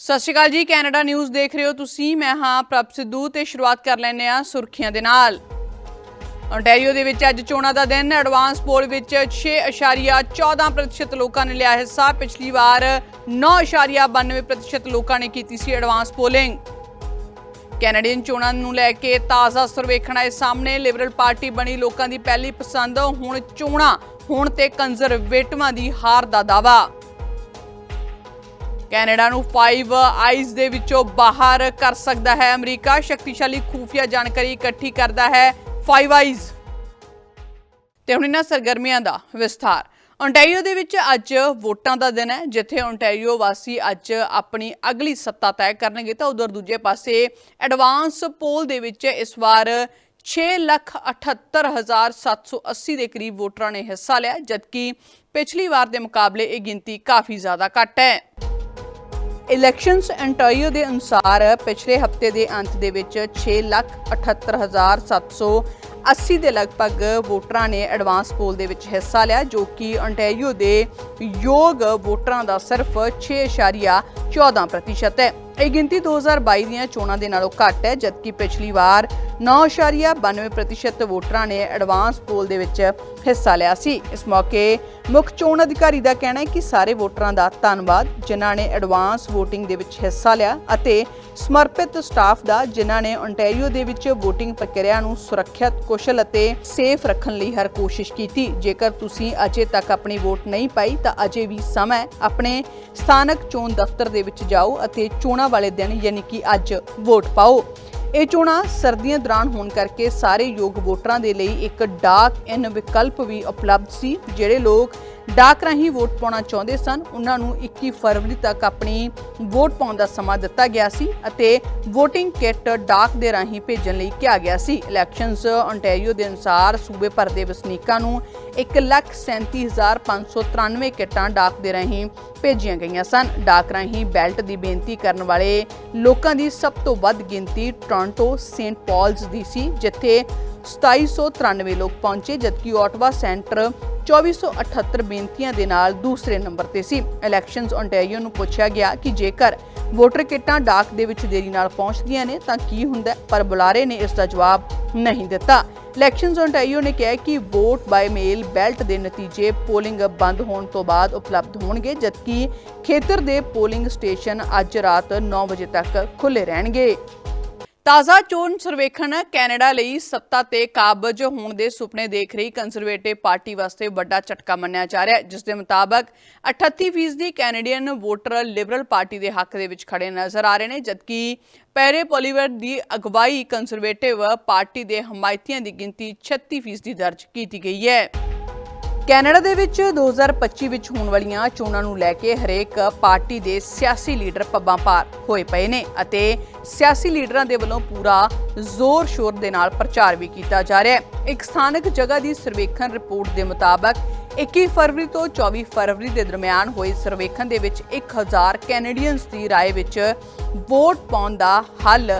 ਸਤਿ ਸ਼੍ਰੀ ਅਕਾਲ ਜੀ, Canada news ਦੇਖ ਰਹੇ ਹੋ ਤੁਸੀਂ। ਮੈਂ ਹਾਂ ਪ੍ਰਭ ਸਿੱਧੂ ਤੇ ਸ਼ੁਰੂਆਤ ਕਰ ਲੈਂਦੇ ਆ ਸੁਰਖੀਆਂ ਦੇ ਨਾਲ। ontario ਦੇ ਵਿੱਚ ਅੱਜ ਚੋਣਾਂ ਦਾ ਦਿਨ। ਐਡਵਾਂਸ ਪੋਲ ਵਿੱਚ 6.14% ਲੋਕਾਂ ਨੇ ਲਿਆ ਹਿੱਸਾ। ਪਿਛਲੀ ਵਾਰ 9.92% ਲੋਕਾਂ ਨੇ ਕੀਤੀ ਸੀ ਐਡਵਾਂਸ ਪੋਲਿੰਗ। ਕੈਨੇਡੀਅਨ ਚੋਣਾਂ ਨੂੰ ਲੈ ਕੇ ਤਾਜ਼ਾ ਸਰਵੇਖਣ ਆਏ ਸਾਹਮਣੇ। ਲਿਬਰਲ ਪਾਰਟੀ ਬਣੀ ਲੋਕਾਂ ਦੀ ਪਹਿਲੀ ਪਸੰਦ। ਹੁਣ ਚੋਣਾਂ, ਹੁਣ ਤੇ ਕੰਜ਼ਰਵੇਟਿਵਾਂ ਦੀ ਹਾਰ ਦਾ ਦਾਵਾ ਕੈਨੇਡਾ ਨੂੰ 5 ਆਈਜ਼ ਦੇ ਵਿੱਚੋਂ ਬਾਹਰ ਕਰ ਸਕਦਾ ਹੈ। ਅਮਰੀਕਾ ਸ਼ਕਤੀਸ਼ਾਲੀ ਖੂਫੀਆ ਜਾਣਕਾਰੀ ਇਕੱਠੀ ਕਰਦਾ ਹੈ 5 ਆਈਜ਼ ਤੇ ਹੁਣ ਇਹਨਾਂ ਸਰਗਰਮੀਆਂ ਦਾ ਵਿਸਥਾਰ। Ontario ਦੇ ਵਿੱਚ ਅੱਜ ਵੋਟਾਂ ਦਾ ਦਿਨ ਹੈ। ਜਿੱਥੇ ontario ਵਾਸੀ ਅੱਜ ਆਪਣੀ ਅਗਲੀ ਸੱਤਾ ਤੈਅ ਕਰਨਗੇ ਤਾਂ ਉਧਰ ਦੂਜੇ ਪਾਸੇ ਐਡਵਾਂਸ ਪੋਲ ਦੇ ਵਿੱਚ ਇਸ ਵਾਰ 6,78,780 ਦੇ ਕਰੀਬ ਵੋਟਰਾਂ ਨੇ ਹਿੱਸਾ ਲਿਆ ਜਦਕਿ ਪਿਛਲੀ ਵਾਰ ਦੇ ਮੁਕਾਬਲੇ ਇਹ ਗਿਣਤੀ ਕਾਫੀ ਜ਼ਿਆਦਾ ਘੱਟ ਹੈ। ਇਲੈਕਸ਼ਨਸ ontario ਦੇ ਅਨੁਸਾਰ ਪਿਛਲੇ ਹਫ਼ਤੇ ਦੇ ਅੰਤ ਦੇ ਵਿੱਚ 6,78,780 ਦੇ ਲਗਭਗ ਵੋਟਰਾਂ ਨੇ ਐਡਵਾਂਸ ਪੋਲ ਦੇ ਵਿੱਚ ਹਿੱਸਾ ਲਿਆ ਜੋ ਕਿ ontario ਦੇ ਯੋਗ ਵੋਟਰਾਂ ਦਾ ਸਿਰਫ 6.14% ਹੈ। ਇਹ ਗਿਣਤੀ 2022 ਦੀਆਂ ਚੋਣਾਂ ਦੇ ਨਾਲੋਂ ਘੱਟ ਹੈ ਜਦਕਿ ਪਿਛਲੀ ਵਾਰ 9.92% ਵੋਟਰਾਂ ਨੇ ਐਡਵਾਂਸ ਪੋਲ ਦੇ ਵਿੱਚ ਹਿੱਸਾ ਲਿਆ ਸੀ। ਇਸ ਮੌਕੇ ਮੁੱਖ ਚੋਣ ਅਧਿਕਾਰੀ ਦਾ ਕਹਿਣਾ ਹੈ ਕਿ ਸਾਰੇ ਵੋਟਰਾਂ ਦਾ ਧੰਨਵਾਦ, ਜਿਨ੍ਹਾਂ ਨੇ ਐਡਵਾਂਸ VOTING ਦੇ ਵਿੱਚ ਹਿੱਸਾ ਲਿਆ ਅਤੇ ਸਮਰਪਿਤ ਸਟਾਫ ਦਾ, ਜਿਨ੍ਹਾਂ ਨੇ ontario ਦੇ ਵਿੱਚ VOTING ਪ੍ਰਕਿਰਿਆ ਨੂੰ ਸੁਰੱਖਿਅਤ, ਕੁਸ਼ਲ ਅਤੇ ਸੇਫ ਰੱਖਣ ਲਈ ਹਰ ਕੋਸ਼ਿਸ਼ ਕੀਤੀ। ਜੇਕਰ ਤੁਸੀਂ ਅਜੇ ਤੱਕ ਆਪਣੀ ਵੋਟ ਨਹੀਂ ਪਾਈ, ਤਾਂ ਅਜੇ ਵੀ ਸਮਾਂ ਆਪਣੇ ਸਥਾਨਕ ਚੋਣ ਦਫ਼ਤਰ ਦੇ ਵਿੱਚ ਜਾਓ ਅਤੇ ਚੋਣਾਂ ਵਾਲੇ ਦਿਨ, ਯਾਨੀ ਕਿ ਅੱਜ, ਵੋਟ ਪਾਓ। ਇਹ ਚੋਣਾਂ ਸਰਦੀਆਂ ਦੌਰਾਨ ਹੋਣ ਕਰਕੇ ਸਾਰੇ ਯੋਗ ਵੋਟਰਾਂ ਦੇ ਲਈ ਇੱਕ ਡਾਕ ਇਨ ਵਿਕਲਪ ਵੀ ਉਪਲਬਧ ਸੀ, ਜਿਹੜੇ ਲੋਕ ਡਾਕ ਰਾਹੀਂ ਵੋਟ ਪਾਉਣਾ ਚਾਹੁੰਦੇ ਸਨ। ਉਹਨਾਂ ਨੂੰ 21 ਫਰਵਰੀ ਤੱਕ ਆਪਣੀ ਵੋਟ ਪਾਉਣ ਦਾ ਸਮਾਂ ਦਿੱਤਾ ਗਿਆ ਸੀ ਅਤੇ VOTING ਕਿੱਟ ਡਾਕ ਦੇ ਰਾਹੀਂ ਭੇਜਣ ਲਈ ਕਿਹਾ ਗਿਆ ਸੀ। ਇਲੈਕਸ਼ਨਸ ontario ਦੇ ਅਨੁਸਾਰ ਸੂਬੇ ਭਰ ਦੇ ਵਸਨੀਕਾਂ ਨੂੰ 137593 ਕਿੱਟਾਂ ਡਾਕ ਦੇ ਰਾਹੀਂ ਭੇਜੀਆਂ ਗਈਆਂ ਸਨ। ਡਾਕ ਰਾਹੀਂ ਬੈਲਟ ਦੀ ਬੇਨਤੀ ਕਰਨ ਵਾਲੇ ਲੋਕਾਂ ਦੀ ਸਭ ਤੋਂ ਵੱਧ ਗਿਣਤੀ ਟੋਰਾਂਟੋ, ਸੇਂਟ ਪਾਲਸ ਦੀ ਸੀ, ਜਿੱਥੇ 2793 ਲੋਕ ਪਹੁੰਚੇ, ਜਦਕਿ ਓਟਵਾ ਸੈਂਟਰ 2478 ਬੇਨਤੀਆਂ ਦੇ ਨਾਲ ਦੂਸਰੇ ਨੰਬਰ ਤੇ ਸੀ। ਇਲੈਕਸ਼ਨਸ ontario ਨੂੰ ਪੁੱਛਿਆ ਗਿਆ ਕਿ ਜੇਕਰ ਵੋਟਰ ਕਿੱਟਾਂ ਡਾਕ ਦੇ ਵਿੱਚ ਦੇਰੀ ਨਾਲ ਪਹੁੰਚਦੀਆਂ ਨੇ ਤਾਂ ਕੀ ਹੁੰਦਾ ਪਰ ਬੁਲਾਰੇ ਨੇ ਇਸ ਦਾ ਜਵਾਬ ਨਹੀਂ ਦਿੱਤਾ। ਇਲੈਕਸ਼ਨਸ ontario ਨੇ ਕਿਹਾ ਕਿ ਵੋਟ ਬਾਈ ਮੇਲ ਬੈਲਟ ਦੇ ਨਤੀਜੇ ਪੋਲਿੰਗ ਬੰਦ ਹੋਣ ਤੋਂ ਬਾਅਦ ਉਪਲਬਧ ਹੋਣਗੇ, ਜਦਕਿ ਖੇਤਰ ਦੇ ਪੋਲਿੰਗ ਸਟੇਸ਼ਨ ਅੱਜ ਰਾਤ 9 ਵਜੇ ਤੱਕ ਖੁੱਲੇ ਰਹਿਣਗੇ। ਤਾਜ਼ਾ ਚੋਣ ਸਰਵੇਖਣ ਕੈਨੇਡਾ ਲਈ ਸੱਤਾ ਤੇ ਕਾਬਜ ਹੋਣ ਦੇ ਸੁਪਨੇ ਦੇਖ ਰਹੀ ਕੰਜ਼ਰਵੇਟਿਵ ਪਾਰਟੀ ਵਾਸਤੇ ਵੱਡਾ ਝਟਕਾ ਮੰਨਿਆ ਜਾ ਰਿਹਾ ਹੈ, ਜਿਸ ਦੇ ਮੁਤਾਬਕ 38% ਕੈਨੇਡੀਅਨ ਵੋਟਰ ਲਿਬਰਲ ਪਾਰਟੀ ਦੇ ਹੱਕ ਦੇ ਵਿੱਚ ਖੜੇ ਨਜ਼ਰ ਆ ਰਹੇ ਨੇ, ਜਦਕਿ ਪੈਰੇ ਪੋਲੀਵਰ ਦੀ ਅਗਵਾਈ ਕੰਜ਼ਰਵੇਟਿਵ ਪਾਰਟੀ ਦੇ ਹਮਾਇਤੀਆਂ ਦੀ ਗਿਣਤੀ 36% ਦਰਜ ਕੀਤੀ ਗਈ ਹੈ। ਕੈਨੇਡਾ ਦੇ ਵਿੱਚ 2025 ਵਿੱਚ ਹੋਣ ਵਾਲੀਆਂ ਚੋਣਾਂ ਨੂੰ ਲੈ ਕੇ ਹਰੇਕ ਪਾਰਟੀ ਦੇ ਸਿਆਸੀ ਲੀਡਰ ਪੱਬਾਂ ਭਾਰ ਹੋਏ ਪਏ ਨੇ ਅਤੇ ਸਿਆਸੀ ਲੀਡਰਾਂ ਦੇ ਵੱਲੋਂ ਪੂਰਾ ਜ਼ੋਰ ਸ਼ੋਰ ਦੇ ਨਾਲ ਪ੍ਰਚਾਰ ਵੀ ਕੀਤਾ ਜਾ ਰਿਹਾ ਹੈ ਇੱਕ ਸਥਾਨਕ ਜਗ੍ਹਾ ਦੀ ਸਰਵੇਖਣ ਰਿਪੋਰਟ ਦੇ ਮੁਤਾਬਕ 21 ਫਰਵਰੀ ਤੋਂ 24 ਫਰਵਰੀ ਦੇ ਦਰਮਿਆਨ ਹੋਏ ਸਰਵੇਖਣ ਦੇ ਵਿੱਚ 1000 ਕੈਨੇਡੀਅਨਸ ਦੀ رائے ਵਿੱਚ ਵੋਟ ਪਾਉਣ ਦਾ ਹੱਲ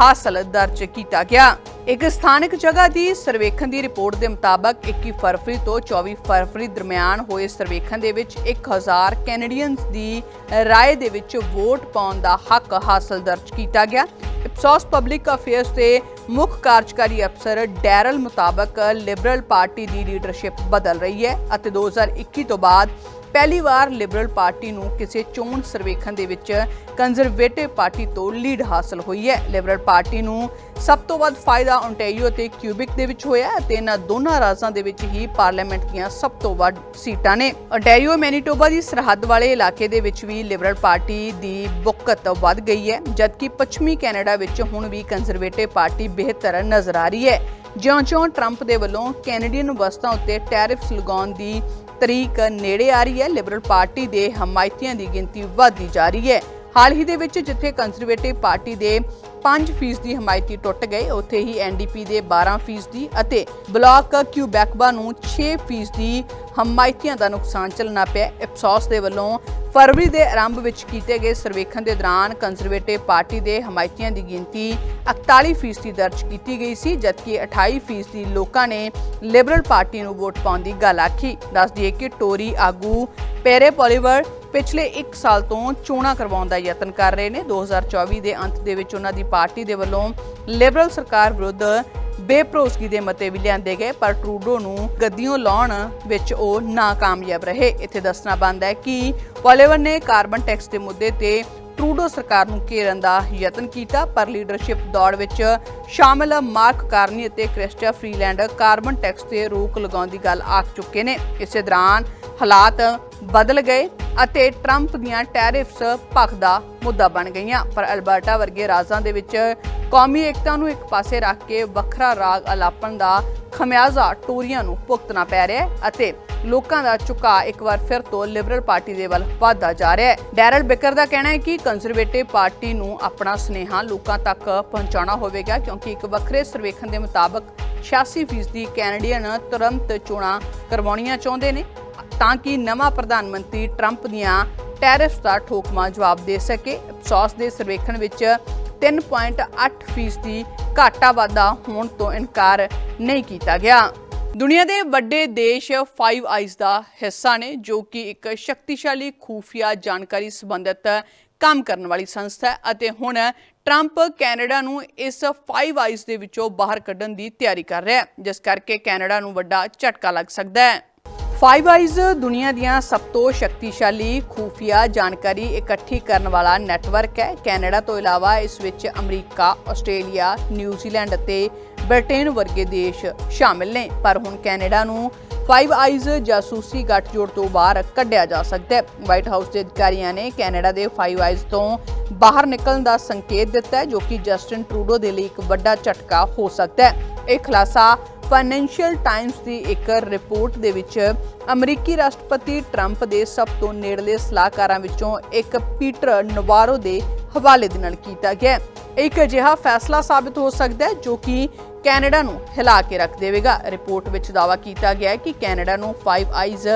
ਹਾਸਲ ਦਰਜ ਕੀਤਾ ਗਿਆ ਇੱਕ ਸਥਾਨਕ ਜਗ੍ਹਾ ਦੀ ਸਰਵੇਖਣ ਦੀ ਰਿਪੋਰਟ ਦੇ ਮੁਤਾਬਕ 21 ਫਰਵਰੀ ਤੋਂ 24 ਫਰਵਰੀ ਦਰਮਿਆਨ ਹੋਏ ਸਰਵੇਖਣ ਦੇ ਵਿੱਚ 1000 ਕੈਨੇਡੀਅਨਸ ਦੀ ਰਾਏ ਦੇ ਵਿੱਚ ਵੋਟ ਪਾਉਣ ਦਾ ਹੱਕ ਹਾਸਲ ਦਰਜ ਕੀਤਾ ਗਿਆ। ਇਪਸੋਸ ਪਬਲਿਕ ਅਫੇਅਰਸ ਦੇ ਮੁੱਖ ਕਾਰਜਕਾਰੀ ਅਫਸਰ ਡੈਰਲ ਮੁਤਾਬਕ ਲਿਬਰਲ ਪਾਰਟੀ ਦੀ ਲੀਡਰਸ਼ਿਪ ਬਦਲ ਰਹੀ ਹੈ ਅਤੇ 2021 ਤੋਂ ਬਾਅਦ ਪਹਿਲੀ ਵਾਰ ਲਿਬਰਲ ਪਾਰਟੀ ਨੂੰ ਕਿਸੇ ਚੋਣ ਸਰਵੇਖਣ ਦੇ ਵਿੱਚ ਕੰਜ਼ਰਵੇਟਿਵ ਪਾਰਟੀ ਤੋਂ ਲੀਡ ਹਾਸਲ ਹੋਈ ਹੈ। ਲਿਬਰਲ ਪਾਰਟੀ ਨੂੰ ਸਭ ਤੋਂ ਵੱਧ ਫਾਇਦਾ ontario ਅਤੇ ਕਿਊਬਿਕ ਦੇ ਵਿੱਚ ਹੋਇਆ ਅਤੇ ਇਹਨਾਂ ਦੋਨਾਂ ਰਾਜਾਂ ਦੇ ਵਿੱਚ ਹੀ ਪਾਰਲੀਮੈਂਟ ਦੀਆਂ ਸਭ ਤੋਂ ਵੱਧ ਸੀਟਾਂ ਨੇ। Ontario ਮੈਨੀਟੋਬਾ ਦੀ ਸਰਹੱਦ ਵਾਲੇ ਇਲਾਕੇ ਦੇ ਵਿੱਚ ਵੀ ਲਿਬਰਲ ਪਾਰਟੀ ਦੀ ਬੁੱਕਤ ਵੱਧ ਗਈ ਹੈ, ਜਦਕਿ ਪੱਛਮੀ ਕੈਨੇਡਾ ਵਿੱਚ ਹੁਣ ਵੀ ਕੰਜ਼ਰਵੇਟਿਵ ਪਾਰਟੀ ਬਿਹਤਰ ਨਜ਼ਰ ਆ ਰਹੀ ਹੈ। ਜਿਉਂ-ਜਿਉਂ ਟਰੰਪ ਦੇ ਵੱਲੋਂ ਕੈਨੇਡੀਅਨ ਵਸਤਾਂ ਉੱਤੇ ਟੈਰਿਫਸ ਲਗਾਉਣ ਦੀ ਤਰੀਕ ਨੇੜੇ ਆ ਰਹੀ ਹੈ। ਲਿਬਰਲ ਪਾਰਟੀ ਦੇ ਹਮਾਇਤੀਆਂ ਦੀ ਗਿਣਤੀ ਵਧਦੀ ਜਾ ਰਹੀ ਹੈ। ਹਾਲ ਹੀ ਦੇ ਵਿੱਚ ਜਿੱਥੇ ਕੰਜ਼ਰਵੇਟਿਵ ਪਾਰਟੀ ਦੇ 5% ਦੀ ਹਮਾਇਤੀ ਟੁੱਟ ਗਏ, ਉੱਥੇ ਹੀ ਐਨਡੀਪੀ ਦੇ 12% ਦੀ ਅਤੇ ਬਲਾਕ ਕਿਊਬੈਕਬਾ ਨੂੰ 6% ਦੀ ਹਮਾਇਤੀਆਂ ਦਾ ਨੁਕਸਾਨ ਚੱਲਣਾ ਪਿਆ। ਇਪਸੋਸ ਦੇ ਵੱਲੋਂ ਫਰਵਰੀ ਦੇ ਆਰੰਭ ਵਿੱਚ ਕੀਤੇ ਗਏ ਸਰਵੇਖਣ ਦੇ ਦੌਰਾਨ ਕੰਜ਼ਰਵੇਟਿਵ ਪਾਰਟੀ ਦੇ ਹਮਾਇਤੀਆਂ ਦੀ ਗਿਣਤੀ 41% ਦਰਜ ਕੀਤੀ ਗਈ ਸੀ, ਜਦਕਿ 28% ਲੋਕਾਂ ਨੇ ਲਿਬਰਲ ਪਾਰਟੀ ਨੂੰ ਵੋਟ ਪਾਉਣ ਦੀ ਗੱਲ ਆਖੀ। ਦੱਸ ਦਈਏ ਕਿ ਟੋਰੀ ਆਗੂ ਪੈਰੇ ਪੋਲੀਵਰ ਪਿਛਲੇ 1 ਸਾਲ ਤੋਂ ਚੋਣਾਂ ਕਰਵਾਉਣ ਦਾ ਯਤਨ ਕਰ ਰਹੇ ਨੇ। 2024 ਦੇ ਅੰਤ ਦੇ ਵਿੱਚ ਉਹਨਾਂ ਦੀ ਪਾਰਟੀ ਦੇ ਵੱਲੋਂ ਲਿਬਰਲ ਸਰਕਾਰ ਵਿਰੁੱਧ ਬੇਭਰੋਸਗੀ ਦੇ ਮਤੇ ਵੀ ਲਿਆਂਦੇ ਗਏ, ਪਰ ਟਰੂਡੋ ਨੂੰ ਗੱਦੀਆਂ ਲਾਉਣ ਵਿੱਚ ਉਹ ਨਾਕਾਮਯਾਬ ਰਹੇ। ਇੱਥੇ ਦੱਸਣਾ ਬਣਦਾ ਹੈ ਕਿ ਪੋਲੇਵਰ ਨੇ ਕਾਰਬਨ ਟੈਕਸ ਦੇ ਮੁੱਦੇ ਤੇ ਟਰੂਡੋ ਸਰਕਾਰ ਨੂੰ ਘੇਰਨ ਦਾ ਯਤਨ ਕੀਤਾ, ਪਰ ਲੀਡਰਸ਼ਿਪ ਦੌੜ ਵਿੱਚ ਸ਼ਾਮਲ ਮਾਰਕ ਕਾਰਨੀ ਅਤੇ ਕ੍ਰਿਸਟਾ ਫਰੀਲੈਂਡ ਕਾਰਬਨ ਟੈਕਸ ਤੇ ਰੋਕ ਲਗਾਉਣ ਦੀ ਗੱਲ ਆਖ ਚੁੱਕੇ ਨੇ। ਇਸੇ ਦੌਰਾਨ ਹਾਲਾਤ ਬਦਲ ਗਏ। ਅਤੇ ਟਰੰਪ ਦੀਆਂ ਟੈਰਿਫਸ ਭਖ ਦਾ ਮੁੱਦਾ ਬਣ ਗਈਆਂ। ਪਰ ਅਲਬਰਟਾ ਵਰਗੇ ਰਾਜਾਂ ਦੇ ਵਿੱਚ ਕੌਮੀ ਏਕਤਾ ਨੂੰ ਇੱਕ ਪਾਸੇ ਰੱਖ ਕੇ ਵੱਖਰਾ ਰਾਗ ਅਲਾਪਣ ਦਾ ਖਮਿਆਜ਼ਾ ਟੋਰੀਆਂ ਨੂੰ ਭੁਗਤਣਾ ਪੈ ਰਿਹਾ ਹੈ ਅਤੇ ਲੋਕਾਂ ਦਾ ਝੁਕਾਅ ਇੱਕ ਵਾਰ ਫਿਰ ਤੋਂ ਲਿਬਰਲ ਪਾਰਟੀ ਦੇ ਵੱਲ ਵਧਦਾ ਜਾ ਰਿਹਾ ਹੈ। ਡੈਰਲ ਬਿਕਰ ਦਾ ਕਹਿਣਾ ਹੈ ਕਿ ਕੰਜ਼ਰਵੇਟਿਵ ਪਾਰਟੀ ਨੂੰ ਆਪਣਾ ਸੁਨੇਹਾ ਲੋਕਾਂ ਤੱਕ ਪਹੁੰਚਾਉਣਾ ਹੋਵੇਗਾ ਕਿਉਂਕਿ ਇੱਕ ਵੱਖਰੇ ਸਰਵੇਖਣ ਦੇ ਮੁਤਾਬਕ 86% ਕੈਨੇਡੀਅਨ ਤੁਰੰਤ ਚੋਣਾਂ ਕਰਵਾਉਣੀਆਂ ਚਾਹੁੰਦੇ ਨੇ। ਤਾਂ ਕਿ ਨਵਾਂ ਪ੍ਰਧਾਨ ਮੰਤਰੀ ਟਰੰਪ ਦੀਆਂ ਟੈਰਿਫਸ ਦਾ ਠੋਕਮਾ ਜਵਾਬ ਦੇ ਸਕੇ। ਅਫਸੋਸ ਦੇ ਸਰਵੇਖਣ ਵਿੱਚ 3.8% ਫੀਸਦੀ ਘਾਟਾ ਵਾਧਾ ਹੋਣ ਤੋਂ ਇਨਕਾਰ ਨਹੀਂ ਕੀਤਾ ਗਿਆ। ਦੁਨੀਆ ਦੇ ਵੱਡੇ ਦੇਸ਼ ਫਾਈਵ ਆਈਜ਼ ਦਾ ਹਿੱਸਾ ਨੇ, ਜੋ ਕਿ ਇੱਕ ਸ਼ਕਤੀਸ਼ਾਲੀ ਖੂਫੀਆ ਜਾਣਕਾਰੀ ਸੰਬੰਧਿਤ ਕੰਮ ਕਰਨ ਵਾਲੀ ਸੰਸਥਾ ਹੈ ਅਤੇ ਹੁਣ ਟਰੰਪ ਕੈਨੇਡਾ ਨੂੰ ਇਸ ਫਾਈਵ ਆਈਜ਼ ਦੇ ਵਿੱਚੋਂ ਬਾਹਰ ਕੱਢਣ ਦੀ ਤਿਆਰੀ ਕਰ ਰਿਹਾ ਹੈ, ਜਿਸ ਕਰਕੇ ਕੈਨੇਡਾ ਨੂੰ ਵੱਡਾ ਝਟਕਾ ਲੱਗ ਸਕਦਾ ਹੈ। ਫਾਈਵ ਆਈਜ਼ ਦੁਨੀਆ ਦੀਆਂ ਸਭ ਤੋਂ ਸ਼ਕਤੀਸ਼ਾਲੀ ਖੂਫੀਆ ਜਾਣਕਾਰੀ ਇਕੱਠੀ ਕਰਨ ਵਾਲਾ ਨੈਟਵਰਕ ਹੈ। ਕੈਨੇਡਾ ਤੋਂ ਇਲਾਵਾ ਇਸ ਵਿੱਚ ਅਮਰੀਕਾ, ਆਸਟ੍ਰੇਲੀਆ, ਨਿਊਜ਼ੀਲੈਂਡ ਅਤੇ ਬ੍ਰਿਟੇਨ ਵਰਗੇ ਦੇਸ਼ ਸ਼ਾਮਿਲ ਨੇ। ਪਰ ਹੁਣ ਕੈਨੇਡਾ ਨੂੰ ਫਾਈਵ ਆਈਜ਼ ਜਾਸੂਸੀ ਗੱਠਜੋੜ ਤੋਂ ਬਾਹਰ ਕੱਢਿਆ ਜਾ ਸਕਦਾ ਹੈ। ਵਾਈਟ ਹਾਊਸ ਦੇ ਅਧਿਕਾਰੀਆਂ ਨੇ ਕੈਨੇਡਾ ਦੇ ਫਾਈਵ ਆਈਜ਼ ਤੋਂ ਬਾਹਰ ਨਿਕਲਣ ਦਾ ਸੰਕੇਤ ਦਿੱਤਾ ਹੈ ਜੋ ਕਿ ਜਸਟਿਨ ਟਰੂਡੋ ਦੇ ਲਈ ਇੱਕ ਵੱਡਾ ਝਟਕਾ ਹੋ ਸਕਦਾ ਹੈ। ਇਹ ਖੁਲਾਸਾ ਫਾਈਨੈਂਸ਼ੀਅਲ ਟਾਈਮਸ ਦੀ ਇੱਕ ਰਿਪੋਰਟ ਦੇ ਵਿੱਚ ਅਮਰੀਕੀ ਰਾਸ਼ਟਰਪਤੀ ਟਰੰਪ ਦੇ ਸਭ ਤੋਂ ਨੇੜਲੇ ਸਲਾਹਕਾਰਾਂ ਵਿੱਚੋਂ ਇੱਕ ਪੀਟਰ ਨਵਾਰੋ ਦੇ ਹਵਾਲੇ ਦੇ ਨਾਲ ਕੀਤਾ ਗਿਆ ਹੈ। ਇੱਕ ਅਜਿਹਾ ਫੈਸਲਾ ਸਾਬਤ ਹੋ ਸਕਦਾ ਹੈ ਜੋ ਕਿ ਕੈਨੇਡਾ ਨੂੰ ਹਿਲਾ ਕੇ ਰੱਖ ਦੇਵੇਗਾ। ਰਿਪੋਰਟ ਵਿੱਚ ਦਾਅਵਾ ਕੀਤਾ ਗਿਆ ਹੈ ਕਿ ਕੈਨੇਡਾ ਨੂੰ Five Eyes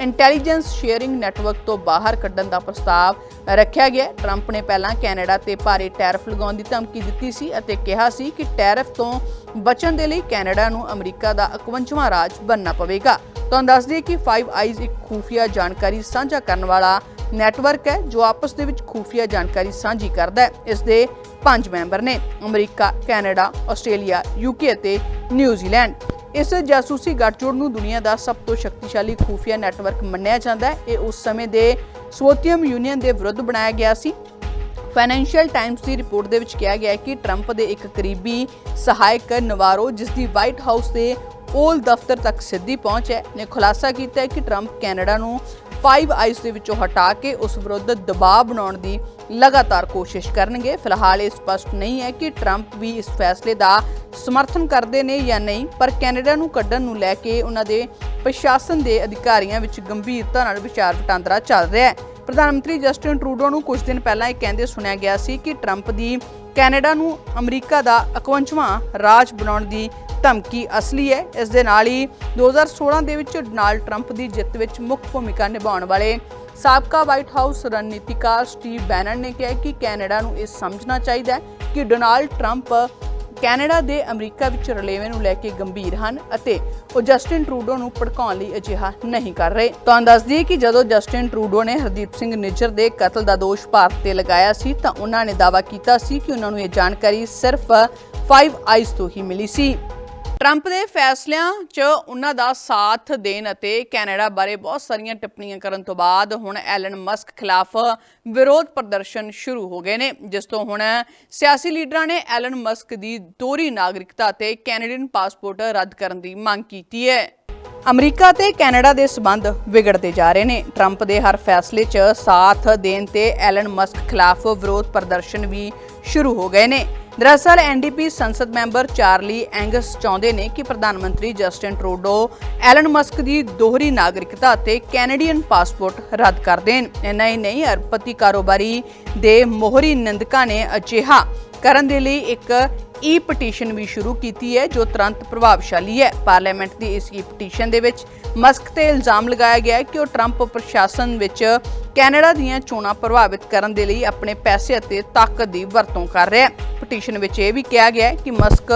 intelligence sharing network ਤੋਂ ਬਾਹਰ ਕੱਢਣ ਦਾ ਪ੍ਰਸਤਾਵ ਰੱਖਿਆ ਗਿਆ ਟਰੰਪ ਨੇ ਪਹਿਲਾਂ ਕੈਨੇਡਾ ਤੇ ਭਾਰੀ ਟੈਰਿਫ ਲਗਾਉਣ ਦੀ ਧਮਕੀ ਦਿੱਤੀ ਸੀ ਅਤੇ ਕਿਹਾ ਸੀ ਕਿ ਟੈਰਿਫ ਤੋਂ ਬਚਣ ਦੇ ਲਈ ਕੈਨੇਡਾ ਨੂੰ ਅਮਰੀਕਾ ਦਾ 51ਵਾਂ ਰਾਜ ਬਣਨਾ ਪਵੇਗਾ। ਤੁਹਾਨੂੰ ਦੱਸ ਦਈਏ ਕਿ ਫਾਈਵ ਆਈਜ਼ ਇੱਕ ਖੂਫੀਆ ਜਾਣਕਾਰੀ ਸਾਂਝਾ ਕਰਨ ਵਾਲਾ ਨੈਟਵਰਕ ਹੈ, ਜੋ ਆਪਸ ਦੇ ਵਿੱਚ ਖੂਫੀਆ ਜਾਣਕਾਰੀ ਸਾਂਝੀ ਕਰਦਾ ਹੈ। ਇਸ ਦੇ ਪੰਜ ਮੈਂਬਰ ਨੇ ਅਮਰੀਕਾ, ਕੈਨੇਡਾ, ਆਸਟ੍ਰੇਲੀਆ ਯੂਕੇ ਅਤੇ ਨਿਊਜ਼ੀਲੈਂਡ ਇਸ ਜਾਸੂਸੀ ਗੱਠਜੋੜ ਨੂੰ ਦੁਨੀਆ ਦਾ ਸਭ ਤੋਂ ਸ਼ਕਤੀਸ਼ਾਲੀ ਖੂਫੀਆ ਨੈਟਵਰਕ ਮੰਨਿਆ ਜਾਂਦਾ ਹੈ। ਇਹ ਉਸ ਸਮੇਂ ਦੇ ਸੋਵੀਅਤ ਯੂਨੀਅਨ ਦੇ ਵਿਰੁੱਧ ਬਣਾਇਆ ਗਿਆ ਸੀ। ਫਾਈਨੈਂਸ਼ੀਅਲ ਟਾਈਮਸ ਦੀ ਰਿਪੋਰਟ ਦੇ ਵਿੱਚ ਕਿਹਾ ਗਿਆ ਹੈ ਕਿ ਟਰੰਪ ਦੇ ਇੱਕ ਕਰੀਬੀ ਸਹਾਇਕ ਨਵਾਰੋ, ਜਿਸ ਦੀ ਵਾਈਟ ਹਾਊਸ ਦੇ ਓਲ ਦਫ਼ਤਰ ਤੱਕ ਸਿੱਧੀ ਪਹੁੰਚ ਹੈ, ਨੇ ਖੁਲਾਸਾ ਕੀਤਾ ਹੈ ਕਿ ਟਰੰਪ ਕੈਨੇਡਾ ਨੂੰ ਫਾਈਵ ਆਈਜ਼ ਦੇ ਵਿੱਚੋਂ ਹਟਾ ਕੇ ਉਸ ਵਿਰੁੱਧ ਦਬਾਅ ਬਣਾਉਣ ਦੀ ਲਗਾਤਾਰ ਕੋਸ਼ਿਸ਼ ਕਰਨਗੇ। ਫਿਲਹਾਲ ਇਹ ਸਪਸ਼ਟ ਨਹੀਂ ਹੈ ਕਿ ਟਰੰਪ ਵੀ ਇਸ ਫੈਸਲੇ ਦਾ ਸਮਰਥਨ ਕਰਦੇ ਨੇ ਜਾਂ ਨਹੀਂ, ਪਰ ਕੈਨੇਡਾ ਨੂੰ ਕੱਢਣ ਨੂੰ ਲੈ ਕੇ ਉਹਨਾਂ ਦੇ ਪ੍ਰਸ਼ਾਸਨ ਦੇ ਅਧਿਕਾਰੀਆਂ ਵਿੱਚ ਗੰਭੀਰਤਾ ਨਾਲ ਵਿਚਾਰ ਵਟਾਂਦਰਾ ਚੱਲ ਰਿਹਾ ਹੈ। ਪ੍ਰਧਾਨ ਮੰਤਰੀ ਜਸਟਿਨ ਟਰੂਡੋ ਨੂੰ ਕੁਝ ਦਿਨ ਪਹਿਲਾਂ ਇਹ ਕਹਿੰਦੇ ਸੁਣਿਆ ਗਿਆ ਸੀ ਕਿ ਟਰੰਪ ਦੀ ਕੈਨੇਡਾ ਨੂੰ ਅਮਰੀਕਾ ਦਾ 51ਵਾਂ ਰਾਜ ਬਣਾਉਣ ਦੀ ਧਮਕੀ ਅਸਲੀ ਹੈ। ਇਸ ਦੇ ਨਾਲ ਹੀ 2016 ਦੇ ਵਿੱਚ ਡੋਨਾਲਡ ਟਰੰਪ ਦੀ ਜਿੱਤ ਵਿੱਚ ਮੁੱਖ ਭੂਮਿਕਾ ਨਿਭਾਉਣ ਵਾਲੇ ਸਾਬਕਾ ਵਾਈਟ ਹਾਊਸ ਰਣਨੀਤਿਕਾਰ ਸਟੀਵ ਬੈਨਨ ਨੇ ਕਿਹਾ ਕਿ ਕੈਨੇਡਾ ਨੂੰ ਇਹ ਸਮਝਣਾ ਚਾਹੀਦਾ ਹੈ ਕਿ ਡੋਨਾਲਡ ਟਰੰਪ ਕੈਨੇਡਾ ਦੇ ਅਮਰੀਕਾ ਵਿੱਚ ਰਲੇਵੇਂ ਨੂੰ ਲੈ ਕੇ ਗੰਭੀਰ ਹਨ ਅਤੇ ਉਹ ਜਸਟਿਨ ਟਰੂਡੋ ਨੂੰ ਭੜਕਾਉਣ ਲਈ ਅਜਿਹਾ ਨਹੀਂ ਕਰ ਰਹੇ। ਤੁਹਾਨੂੰ ਦੱਸ ਦਈਏ ਕਿ ਜਦੋਂ ਜਸਟਿਨ ਟਰੂਡੋ ਨੇ ਹਰਦੀਪ ਸਿੰਘ ਨਿੱਜਰ ਦੇ ਕਤਲ ਦਾ ਦੋਸ਼ ਭਾਰਤ ਤੇ ਲਗਾਇਆ ਸੀ, ਤਾਂ ਉਹਨਾਂ ਨੇ ਦਾਅਵਾ ਕੀਤਾ ਸੀ ਕਿ ਉਹਨਾਂ ਨੂੰ ਇਹ ਜਾਣਕਾਰੀ ਸਿਰਫ 5 ਆਈਜ਼ ਤੋਂ ਹੀ ਮਿਲੀ ਸੀ। ਟਰੰਪ ਦੇ ਫੈਸਲਿਆਂ 'ਚ ਉਹਨਾਂ ਦਾ ਸਾਥ ਦੇਣ ਅਤੇ ਕੈਨੇਡਾ ਬਾਰੇ ਬਹੁਤ ਸਾਰੀਆਂ ਟਿੱਪਣੀਆਂ ਕਰਨ ਤੋਂ ਬਾਅਦ ਹੁਣ ਐਲਨ ਮਸਕ ਖਿਲਾਫ ਵਿਰੋਧ ਪ੍ਰਦਰਸ਼ਨ ਸ਼ੁਰੂ ਹੋ ਗਏ ਨੇ, ਜਿਸ ਤੋਂ ਹੁਣ ਸਿਆਸੀ ਲੀਡਰਾਂ ਨੇ ਐਲਨ ਮਸਕ ਦੀ ਦੋਹਰੀ ਨਾਗਰਿਕਤਾ ਅਤੇ ਕੈਨੇਡੀਅਨ ਪਾਸਪੋਰਟ ਰੱਦ ਕਰਨ ਦੀ ਮੰਗ ਕੀਤੀ ਹੈ। ਅਮਰੀਕਾ ਤੇ ਕੈਨੇਡਾ ਦੇ ਸਬੰਧ ਵਿਗੜਦੇ ਜਾ ਰਹੇ ਨੇ। ਟਰੰਪ ਦੇ ਹਰ ਫੈਸਲੇ 'ਚ ਸਾਥ ਦੇਣ ਤੇ ਐਲਨ ਮਸਕ ਖਿਲਾਫ ਵਿਰੋਧ ਪ੍ਰਦਰਸ਼ਨ ਵੀ ਸ਼ੁਰੂ ਹੋ ਗਏ ਨੇ। ਦਰਅਸਲ ਐਨਡੀਪੀ ਸੰਸਦ ਮੈਂਬਰ ਚਾਰਲੀ ਐਂਗਸ ਚਾਹੁੰਦੇ ਨੇ ਕਿ ਪ੍ਰਧਾਨ ਮੰਤਰੀ ਜਸਟਿਨ ਟਰੂਡੋ ਐਲਨ ਮਸਕ ਦੀ ਦੋਹਰੀ ਨਾਗਰਿਕਤਾ ਅਤੇ ਕੈਨੇਡੀਅਨ ਪਾਸਪੋਰਟ ਰੱਦ ਕਰ ਦੇਣ। ਇੰਨਾ ਹੀ ਨਹੀਂ ਅਰਬਪਤੀ ਕਾਰੋਬਾਰੀ ਦੇ ਮੋਹਰੀ ਨਿੰਦਕਾਂ ਨੇ ਅਜਿਹਾ ਕਰਨ ਦੇ ਲਈ ਇੱਕ ਈ ਪਟੀਸ਼ਨ ਵੀ ਸ਼ੁਰੂ ਕੀਤੀ ਹੈ, ਜੋ ਤੁਰੰਤ ਪ੍ਰਭਾਵਸ਼ਾਲੀ ਹੈ। ਪਾਰਲੀਮੈਂਟ ਦੀ ਇਸ ਈ ਪਟੀਸ਼ਨ ਦੇ ਵਿੱਚ ਮਸਕ ਤੇ ਇਲਜ਼ਾਮ ਲਗਾਇਆ ਗਿਆ ਹੈ ਕਿ ਉਹ ਟਰੰਪ ਪ੍ਰਸ਼ਾਸਨ ਵਿੱਚ ਕੈਨੇਡਾ ਦੀਆਂ ਚੋਣਾਂ ਪ੍ਰਭਾਵਿਤ ਕਰਨ ਦੇ ਲਈ ਆਪਣੇ ਪੈਸੇ ਅਤੇ ਤਾਕਤ ਦੀ ਵਰਤੋਂ ਕਰ ਰਿਹਾ ਹੈ। ਪਟੀਸ਼ਨ ਵਿੱਚ ਇਹ ਵੀ ਕਿਹਾ ਗਿਆ ਹੈ ਕਿ ਮਸਕ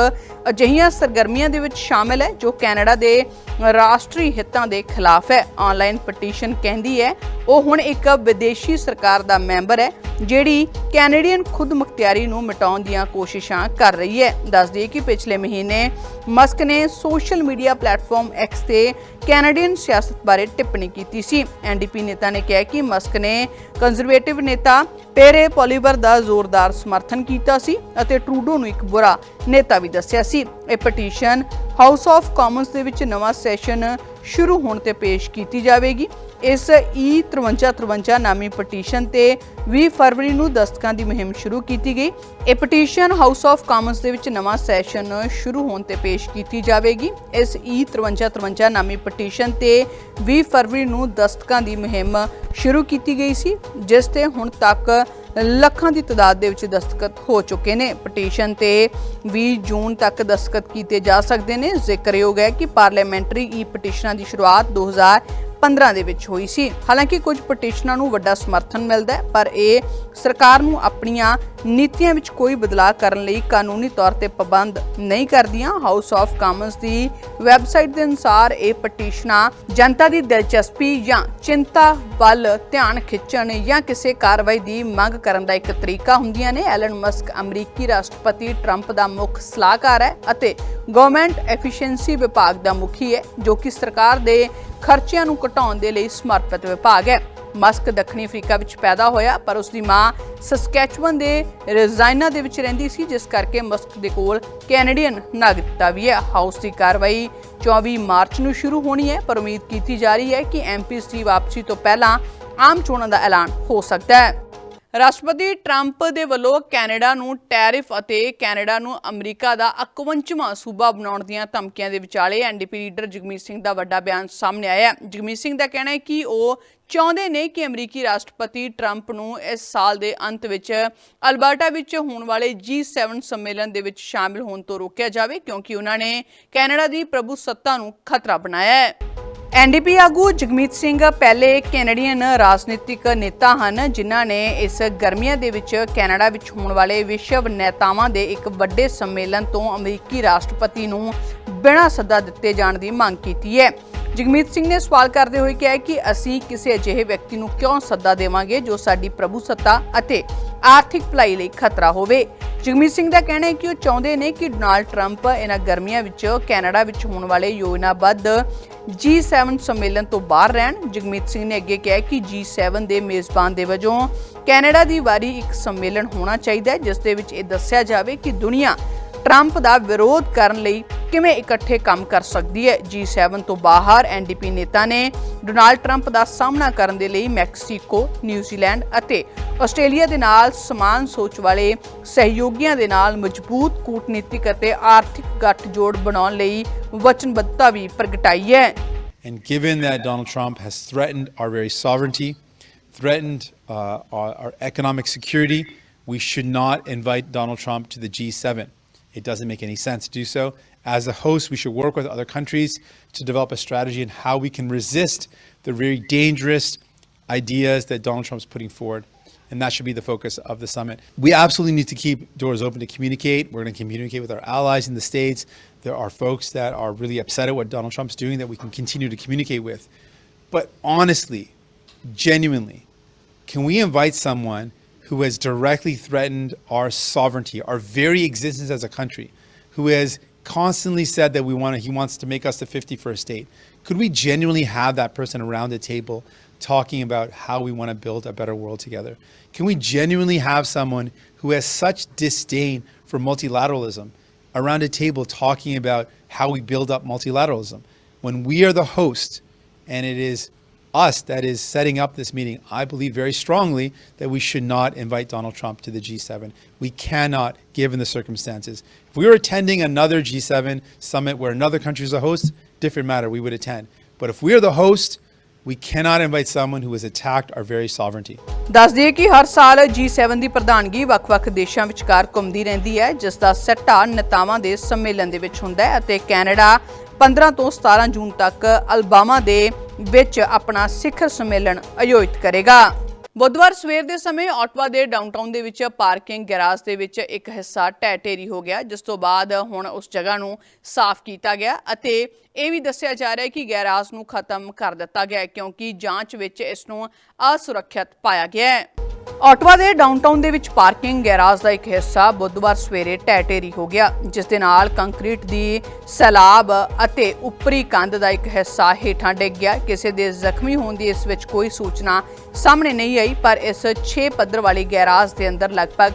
ਅਜਿਹੀਆਂ ਸਰਗਰਮੀਆਂ ਦੇ ਵਿੱਚ ਸ਼ਾਮਲ ਹੈ ਜੋ ਕੈਨੇਡਾ ਦੇ ਰਾਸ਼ਟਰੀ ਹਿੱਤਾਂ ਦੇ ਖਿਲਾਫ ਹੈ। ਆਨਲਾਈਨ ਪਟੀਸ਼ਨ ਕਹਿੰਦੀ ਹੈ, ਉਹ ਹੁਣ ਇੱਕ ਵਿਦੇਸ਼ੀ ਸਰਕਾਰ ਦਾ ਮੈਂਬਰ ਹੈ, ਜਿਹੜੀ ਕੈਨੇਡੀਅਨ ਖੁਦਮੁਖਤਿਆਰੀ ਨੂੰ ਮਿਟਾਉਣ ਦੀਆਂ ਕੋਸ਼ਿਸ਼ਾਂ ਕਰ ਰਹੀ ਹੈ। ਦੱਸਦੀ ਦਈਏ ਕਿ ਪਿਛਲੇ ਮਹੀਨੇ ਮਸਕ ਨੇ ਸੋਸ਼ਲ ਮੀਡੀਆ ਪਲੇਟਫਾਰਮ ਐਕਸ ਤੇ ਕੈਨੇਡਾ ਕੈਨੇਡੀਅਨ ਸਿਆਸਤ ਬਾਰੇ ਟਿੱਪਣੀ ਕੀਤੀ ਸੀ। ਐਨਡੀਪੀ ਨੇਤਾ ਨੇ ਕਿਹਾ ਕਿ ਮਸਕ ਨੇ ਕੰਜ਼ਰਵੇਟਿਵ ਨੇਤਾ ਪੇਰੇ ਪੋਲੀਵਰ ਦਾ ਜ਼ੋਰਦਾਰ ਸਮਰਥਨ ਕੀਤਾ ਸੀ ਅਤੇ ਟਰੂਡੋ ਨੂੰ ਇੱਕ ਬੁਰਾ ਨੇਤਾ ਵੀ ਦੱਸਿਆ ਸੀ। ਇਹ ਪਟੀਸ਼ਨ ਹਾਊਸ ਆਫ ਕਾਮਨਸ ਦੇ ਵਿੱਚ ਨਵਾਂ ਸੈਸ਼ਨ ਸ਼ੁਰੂ ਹੋਣ ਤੇ ਪੇਸ਼ ਕੀਤੀ ਜਾਵੇਗੀ। ਇਸ E 5353 ਨਾਮੀ ਪਟੀਸ਼ਨ ਤੇ 20 ਫਰਵਰੀ ਨੂੰ ਦਸਤਕਾਂ ਦੀ ਮੁਹਿੰਮ ਸ਼ੁਰੂ ਕੀਤੀ ਗਈ। ਇਹ ਪਟੀਸ਼ਨ ਹਾਊਸ ਆਫ ਕਾਮਨਸ ਦੇ ਵਿੱਚ ਨਵਾਂ ਸੈਸ਼ਨ ਸ਼ੁਰੂ ਹੋਣ ਤੇ ਪੇਸ਼ ਕੀਤੀ ਜਾਵੇਗੀ। ਇਸ E 5353 ਨਾਮੀ ਪਟੀਸ਼ਨ ਤੇ 20 ਫਰਵਰੀ ਨੂੰ ਦਸਤਕਾਂ ਦੀ ਮੁਹਿੰਮ ਸ਼ੁਰੂ ਕੀਤੀ ਗਈ ਸੀ, ਜਿਸ ਤੇ ਹੁਣ ਤੱਕ ਲੱਖਾਂ ਦੀ ਤਾਦਾਦ ਦੇ ਵਿੱਚ ਦਸਤਖਤ ਹੋ ਚੁੱਕੇ ਨੇ। ਪਟੀਸ਼ਨ ਤੇ 20 ਜੂਨ ਤੱਕ ਦਸਤਖਤ ਕੀਤੇ ਜਾ ਸਕਦੇ ਨੇ। ਜ਼ਿਕਰਯੋਗ ਹੈ ਕਿ ਪਾਰਲੀਮੈਂਟਰੀ ਈ ਪਟੀਸ਼ਨਾਂ ਦੀ ਸ਼ੁਰੂਆਤ 2015 ਦੇ ਵਿੱਚ ਹੋਈ ਸੀ। ਹਾਲਾਂਕਿ ਕੁਝ ਪਟੀਸ਼ਨਾਂ ਨੂੰ ਵੱਡਾ ਸਮਰਥਨ ਮਿਲਦਾ ਹੈ, ਪਰ ਇਹ ਸਰਕਾਰ ਨੂੰ ਆਪਣੀਆਂ ਨੀਤੀਆਂ ਵਿੱਚ ਕੋਈ ਬਦਲਾਅ ਕਰਨ ਲਈ ਕਾਨੂੰਨੀ ਤੌਰ ਤੇ ਪਾਬੰਦ ਨਹੀਂ ਕਰਦੀਆਂ। ਹਾਊਸ ਆਫ ਕਾਮਨਸ ਦੀ ਵੈਬਸਾਈਟ ਦੇ ਅਨੁਸਾਰ ਇਹ ਪਟੀਸ਼ਨਾਂ ਜਨਤਾ ਦੀ ਦਿਲਚਸਪੀ ਜਾਂ ਚਿੰਤਾ ਵੱਲ ਧਿਆਨ ਖਿੱਚਣ ਜਾਂ ਕਿਸੇ ਕਾਰਵਾਈ ਦੀ ਮੰਗ ਕਰਨ ਦਾ ਇੱਕ ਤਰੀਕਾ ਹੁੰਦੀਆਂ ਨੇ। ਐਲਨ ਮਸਕ ਅਮਰੀਕੀ ਰਾਸ਼ਟਰਪਤੀ ਟਰੰਪ ਦਾ ਮੁੱਖ ਸਲਾਹਕਾਰ ਹੈ ਅਤੇ ਗਵਰਨਮੈਂਟ ਐਫੀਸ਼ੀਐਂਸੀ ਵਿਭਾਗ ਦਾ ਮੁਖੀ ਹੈ, ਜੋ ਕਿ ਸਰਕਾਰ ਦੇ ਖਰਚਿਆਂ ਨੂੰ ਘਟਾਉਣ ਦੇ ਲਈ ਸਮਰਪਿਤ ਵਿਭਾਗ ਹੈ। ਮਸਕ ਦੱਖਣੀ ਅਫਰੀਕਾ ਵਿੱਚ ਪੈਦਾ ਹੋਇਆ, ਪਰ ਉਸ ਦੀ ਮਾਂ ਸਸਕੈਚੁਅਨ ਦੇ ਰਜ਼ਾਈਨਾ ਦੇ ਵਿੱਚ ਰਹਿੰਦੀ ਸੀ, ਜਿਸ ਕਰਕੇ ਮਸਕ ਦੇ ਕੋਲ ਕੈਨੇਡੀਅਨ ਨਾਗਰਿਕਤਾ ਵੀ ਹੈ। ਹਾਊਸ ਦੀ ਕਾਰਵਾਈ 24 ਮਾਰਚ ਨੂੰ ਸ਼ੁਰੂ ਹੋਣੀ ਹੈ, ਪਰ ਉਮੀਦ ਕੀਤੀ ਜਾ ਰਹੀ ਹੈ ਕਿ ਐਮਪੀਸ ਦੀ ਵਾਪਸੀ ਤੋਂ ਪਹਿਲਾਂ ਆਮ ਚੋਣਾਂ ਦਾ ਐਲਾਨ ਹੋ ਸਕਦਾ ਹੈ। ਰਾਸ਼ਟਰਪਤੀ ਟਰੰਪ ਦੇ ਵੱਲੋਂ ਕੈਨੇਡਾ ਨੂੰ ਟੈਰਿਫ ਅਤੇ ਕੈਨੇਡਾ ਨੂੰ ਅਮਰੀਕਾ ਦਾ 51ਵਾਂ ਸੂਬਾ ਬਣਾਉਣ ਦੀਆਂ ਧਮਕੀਆਂ ਦੇ ਵਿਚਾਲੇ ਐਨਡੀਪੀ ਲੀਡਰ ਜਗਮੀਤ ਸਿੰਘ ਦਾ ਵੱਡਾ ਬਿਆਨ ਸਾਹਮਣੇ ਆਇਆ ਹੈ। ਜਗਮੀਤ ਸਿੰਘ ਦਾ ਕਹਿਣਾ ਹੈ ਕਿ ਉਹ ਚਾਹੁੰਦੇ ਨੇ ਕਿ ਅਮਰੀਕੀ ਰਾਸ਼ਟਰਪਤੀ ਟਰੰਪ ਨੂੰ ਇਸ ਸਾਲ ਦੇ ਅੰਤ ਵਿੱਚ ਅਲਬਰਟਾ ਵਿੱਚ ਹੋਣ ਵਾਲੇ G7 ਸੰਮੇਲਨ ਦੇ ਵਿੱਚ ਸ਼ਾਮਿਲ ਹੋਣ ਤੋਂ ਰੋਕਿਆ ਜਾਵੇ, ਕਿਉਂਕਿ ਉਹਨਾਂ ਨੇ ਕੈਨੇਡਾ ਦੀ ਪ੍ਰਭੂ ਸੱਤਾ ਨੂੰ ਖਤਰਾ ਬਣਾਇਆ ਹੈ। ਐਨਡੀਪੀ ਆਗੂ ਜਗਮੀਤ ਸਿੰਘ ਪਹਿਲੇ ਕੈਨੇਡੀਅਨ ਰਾਜਨੀਤਿਕ ਨੇਤਾ ਹਨ, ਜਿਨ੍ਹਾਂ ਨੇ ਇਸ ਗਰਮੀਆਂ ਦੇ ਵਿੱਚ ਕੈਨੇਡਾ ਵਿੱਚ ਹੋਣ ਵਾਲੇ ਵਿਸ਼ਵ ਨੇਤਾਵਾਂ ਦੇ ਇੱਕ ਵੱਡੇ ਸੰਮੇਲਨ ਤੋਂ ਅਮਰੀਕੀ ਰਾਸ਼ਟਰਪਤੀ ਨੂੰ ਬਿਨਾਂ ਸੱਦਾ ਦਿੱਤੇ ਜਾਣ ਦੀ ਮੰਗ ਕੀਤੀ ਹੈ। ਜਗਮੀਤ ਸਿੰਘ ਨੇ ਸਵਾਲ ਕਰਦੇ ਹੋਏ ਕਿਹਾ ਕਿ ਅਸੀਂ ਕਿਸੇ ਅਜਿਹੇ ਵਿਅਕਤੀ ਨੂੰ ਕਿਉਂ ਸੱਦਾ ਦੇਵਾਂਗੇ ਜੋ ਸਾਡੀ ਪ੍ਰਭੂ ਸੱਤਾ ਅਤੇ ਆਰਥਿਕ ਭਲਾਈ ਲਈ ਖਤਰਾ ਹੋਵੇ? ਜਗਮੀਤ ਸਿੰਘ ਦਾ ਕਹਿਣਾ ਹੈ ਕਿ ਉਹ ਚਾਹੁੰਦੇ ਨੇ ਕਿ ਡੋਨਾਲਡ ਟਰੰਪ ਇਹਨਾਂ ਗਰਮੀਆਂ ਵਿੱਚ ਕੈਨੇਡਾ ਵਿੱਚ ਹੋਣ ਵਾਲੇ ਯੋਜਨਾਬੱਧ G7 ਸੰਮੇਲਨ ਤੋਂ ਬਾਹਰ ਰਹਿਣ। ਜਗਮੀਤ ਸਿੰਘ ਨੇ ਅੱਗੇ ਕਿਹਾ ਕਿ G7 ਦੇ ਮੇਜ਼ਬਾਨ ਦੇ ਵਜੋਂ ਕੈਨੇਡਾ ਦੀ ਵਾਰੀ ਇੱਕ ਸੰਮੇਲਨ ਹੋਣਾ ਚਾਹੀਦਾ ਹੈ, ਜਿਸ ਦੇ ਵਿੱਚ ਇਹ ਦੱਸਿਆ ਜਾਵੇ ਕਿ ਦੁਨੀਆ ਟਰੰਪ ਦਾ ਵਿਰੋਧ ਕਰਨ ਲਈ ਕਿਵੇਂ ਇਕੱਠੇ ਕੰਮ ਕਰ ਸਕਦੀ ਹੈ G7 ਤੋਂ ਬਾਹਰ ਐਨਡੀਪੀ ਨੇਤਾ ਨੇ ਡੋਨਾਲਡ ਟਰੰਪ ਦਾ ਸਾਹਮਣਾ ਕਰਨ ਦੇ ਲਈ ਮੈਕਸੀਕੋ ਨਿਊਜ਼ੀਲੈਂਡ ਅਤੇ ਆਸਟ੍ਰੇਲੀਆ ਦੇ ਨਾਲ ਸਮਾਨ ਸੋਚ ਵਾਲੇ ਸਹਿਯੋਗੀਆਂ ਦੇ ਨਾਲ ਮਜ਼ਬੂਤ ਕੂਟਨੀਤਿਕ ਅਤੇ ਆਰਥਿਕ ਗੱਠਜੋੜ ਬਣਾਉਣ ਲਈ ਵਚਨਬੱਧਤਾ ਵੀ ਪ੍ਰਗਟਾਈ ਹੈ And given that Donald Trump has threatened our very sovereignty, threatened uh, our, our economic security, we should not invite Donald Trump to the G7. It doesn't make any sense to do so. As a host, we should work with other countries to develop a strategy on how we can resist the very dangerous ideas that Donald Trump's putting forward. And that should be the focus of the summit. We absolutely need to keep doors open to communicate. We're going to communicate with our allies in the States. There are folks that are really upset at what Donald Trump's doing that we can continue to communicate with. But honestly, genuinely, can we invite someone who has directly threatened our sovereignty, our very existence as a country, who has constantly said that we want to, he wants to make us the 51st state? Could we genuinely have that person around the table talking about how we want to build a better world together? Can we genuinely have someone who has such disdain for multilateralism around a table talking about how we build up multilateralism? When we are the host and it is us that is setting up this meeting, I believe very strongly that we should not invite Donald Trump to the G7. We cannot, given the circumstances. If we were attending another G7 summit where another country is a host, different matter, we would attend. But if we are the host, we cannot invite someone who has attacked our very sovereignty. ਦੱਸ ਦਈਏ ਕਿ ਹਰ ਸਾਲ G7 ਦੀ ਪ੍ਰਧਾਨਗੀ ਵੱਖ-ਵੱਖ ਦੇਸ਼ਾਂ ਵਿਚਕਾਰ ਘੁੰਮਦੀ ਰਹਿੰਦੀ ਹੈ ਜਿਸ ਦਾ ਸੱਟਾ ਨੇਤਾਵਾਂ ਦੇ ਸੰਮੇਲਨ ਦੇ ਵਿੱਚ ਹੁੰਦਾ ਹੈ ਅਤੇ ਕੈਨੇਡਾ 15 ਤੋਂ 17 ਜੂਨ ਤੱਕ ਅਲਬਾਮਾ ਦੇ ਵਿੱਚ ਆਪਣਾ ਸਿਖਰ ਸੰਮੇਲਨ ਆਯੋਜਿਤ ਕਰੇਗਾ। ਬੁੱਧਵਾਰ ਸਵੇਰ ਦੇ ਸਮੇਂ ਆਟਵਾ ਦੇ ਡਾਊਨਟਾਊਨ ਦੇ ਵਿੱਚ ਪਾਰਕਿੰਗ ਗੈਰਾਜ ਦੇ ਵਿੱਚ ਇੱਕ ਹਿੱਸਾ ਢਹਿ ਢੇਰੀ ਹੋ ਗਿਆ, ਜਿਸ ਤੋਂ ਬਾਅਦ ਹੁਣ ਉਸ ਜਗ੍ਹਾ ਨੂੰ ਸਾਫ਼ ਕੀਤਾ ਗਿਆ ਅਤੇ ਇਹ ਵੀ ਦੱਸਿਆ ਜਾ ਰਿਹਾ ਹੈ ਕਿ ਗੈਰਾਜ ਨੂੰ ਖਤਮ ਕਰ ਦਿੱਤਾ ਗਿਆ ਕਿਉਂਕਿ ਜਾਂਚ ਵਿੱਚ ਇਸ ਨੂੰ ਅਸੁਰੱਖਿਅਤ ਪਾਇਆ ਗਿਆ ਹੈ। ਆਟਵਾ ਦੇ ਡਾਊਨਟਾਊਨ ਦੇ ਵਿੱਚ ਪਾਰਕਿੰਗ ਗੈਰਾਜ ਦਾ ਇੱਕ ਹਿੱਸਾ ਬੁੱਧਵਾਰ ਸਵੇਰੇ ਢਹਿ ਢੇਰੀ ਹੋ ਗਿਆ, ਜਿਸ ਦੇ ਨਾਲ ਕੰਕਰੀਟ ਦੀ ਸੈਲਾਬ ਅਤੇ ਉੱਪਰੀ ਕੰਧ ਦਾ ਇੱਕ ਹਿੱਸਾ ਹੇਠਾਂ ਡਿੱਗ ਗਿਆ। ਕਿਸੇ ਦੇ ਜ਼ਖਮੀ ਹੋਣ ਦੀ ਇਸ ਵਿੱਚ ਕੋਈ ਸੂਚਨਾ ਸਾਹਮਣੇ ਨਹੀਂ ਆਈ, ਪਰ ਇਸ 6 ਪੱਧਰ ਵਾਲੀ ਗੈਰਾਜ ਦੇ ਅੰਦਰ ਲਗਭਗ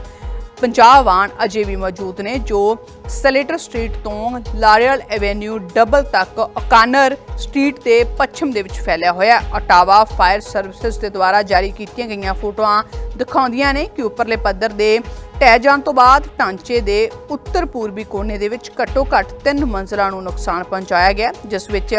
50 ਵਾਹਨ ਅਜੇ ਵੀ ਮੌਜੂਦ ਨੇ, ਜੋ ਸਲੇਟਰ ਸਟਰੀਟ ਤੋਂ ਲਾਰੀਅਲ ਐਵੇਨਿਊ ਡਬਲ ਤੱਕ ਓਕਾਨਰ ਸਟਰੀਟ 'ਤੇ ਪੱਛਮ ਦੇ ਵਿੱਚ ਫੈਲਿਆ ਹੋਇਆ ਹੈ। ਅਟਾਵਾ ਫਾਇਰ ਸਰਵਿਸਿਜ਼ ਦੇ ਦੁਆਰਾ ਜਾਰੀ ਕੀਤੀਆਂ ਗਈਆਂ ਫੋਟੋਆਂ ਦਿਖਾਉਂਦੀਆਂ ਨੇ ਕਿ ਉੱਪਰਲੇ ਪੱਧਰ ਦੇ ਢਹਿ ਜਾਣ ਤੋਂ ਬਾਅਦ ਢਾਂਚੇ ਦੇ ਉੱਤਰ ਪੂਰਬੀ ਕੋਨੇ ਦੇ ਵਿੱਚ ਘੱਟੋ-ਘੱਟ ਤਿੰਨ ਮੰਜ਼ਲਾਂ ਨੂੰ ਨੁਕਸਾਨ ਪਹੁੰਚਾਇਆ ਗਿਆ, ਜਿਸ ਵਿੱਚ